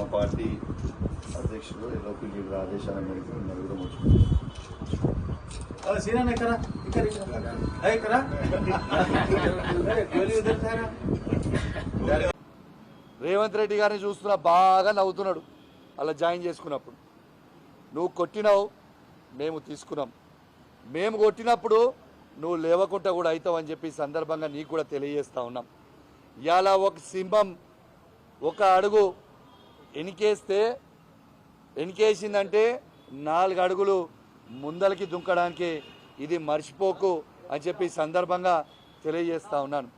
మా పార్టీ అధ్యక్షుడు LOP leader ఆదేశాల మేరకు నలుగురు రేవంత్ రెడ్డి గారిని చూస్తున్నా బాగా నవ్వుతున్నాడు. అలా జాయిన్ చేసుకున్నప్పుడు. నువ్వు కొట్టినావు మేము తీసుకున్నాం. మేము కొట్టినప్పుడు నువ్వు లేవకుండా కూడా అవుతావు అని చెప్పి సందర్భంగా నీకు కూడా తెలియజేస్తా ఉన్నాం. ఇలా ఒక సింహం ఒక అడుగు ఎనికేస్తే ఎనికేసిందంటే నాలుగు అడుగులు ముందలకి దుంకడానికి ఇది మర్చిపోకు అని చెప్పి సందర్భంగా తెలియజేస్తా ఉన్నాను.